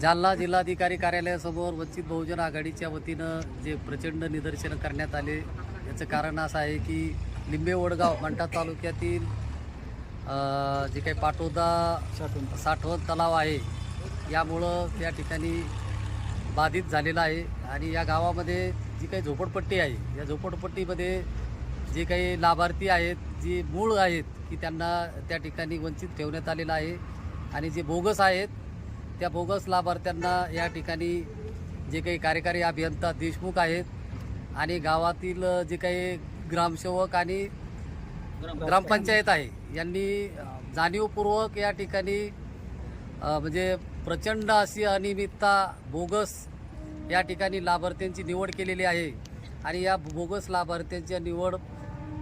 जालना जिल्हाधिकारी कार्यालयासमोर वंचित बहुजन आघाडीच्या वतीनं जे प्रचंड निदर्शनं करण्यात आले याचं कारण असं आहे की लिंबे वडगाव मंठा तालुक्यातील जे काही पाटोदा साठवण तलाव आहे यामुळं त्या ठिकाणी बाधित झालेला आहे. आणि या गावामध्ये जी काही झोपडपट्टी आहे या झोपडपट्टीमध्ये जे काही लाभार्थी आहेत जी मूळ आहेत की त्यांना त्या ठिकाणी वंचित ठेवण्यात आलेलं आहे. आणि जे बोगस आहेत त्या बोगस लाभार्थ्यांना या ठिकाणी जे काही कार्यकारी अभियंता देशमुख आहेत आणि गावातील जे काही ग्रामसेवक आणि ग्रामपंचायत आहे यांनी जाणीवपूर्वक या ठिकाणी म्हणजे प्रचंड अशी अनियमितता बोगस या ठिकाणी लाभार्थ्यांची निवड केलेली आहे. आणि या बोगस लाभार्थ्यांची निवड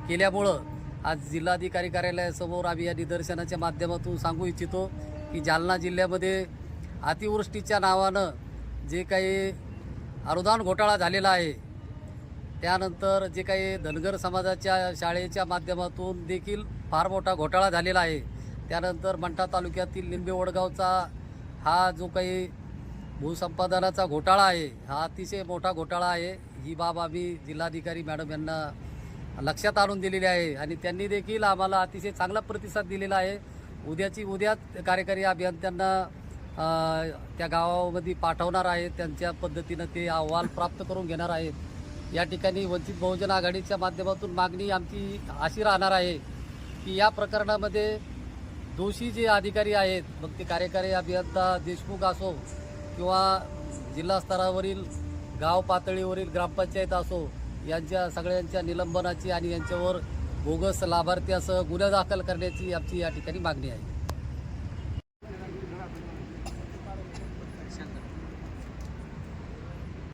केल्यामुळं आज जिल्हाधिकारी कार्यालयासमोर आम्ही या निदर्शनाच्या माध्यमातून सांगू इच्छितो की जालना जिल्ह्यामध्ये अतिवृष्टीच्या नावानं जे काही अनुदान घोटाळा झालेला आहे त्यानंतर जे काही धनगर समाजाच्या शाळेच्या माध्यमातून देखील फार मोठा घोटाळा झालेला आहे. त्यानंतर मंठा तालुक्यातील लिंबे वडगावचा हा जो काही भूसंपादनाचा घोटाळा आहे हा अतिशय मोठा घोटाळा आहे. ही बाब आम्ही जिल्हाधिकारी मॅडम यांना लक्षात आणून दिलेली आहे आणि त्यांनी देखील आम्हाला अतिशय चांगला प्रतिसाद दिलेला आहे. उद्याची उद्याच कार्यकारी अभियंत्यांना त्या गावामध्ये पाठवणार आहेत त्यांच्या पद्धतीनं ते अहवाल प्राप्त करून घेणार आहेत. या ठिकाणी वंचित बहुजन आघाडीच्या माध्यमातून मागणी आमची अशी राहणार आहे की या प्रकरणामध्ये दोषी जे अधिकारी आहेत मग ते कार्यकारी अभियंता देशमुख असो किंवा जिल्हा स्तरावरील गाव पातळीवरील ग्रामपंचायत असो यांच्या सगळ्यांच्या निलंबनाची आणि यांच्यावर बोगस लाभार्थी असं गुन्हा दाखल करण्याची आमची या ठिकाणी मागणी आहे.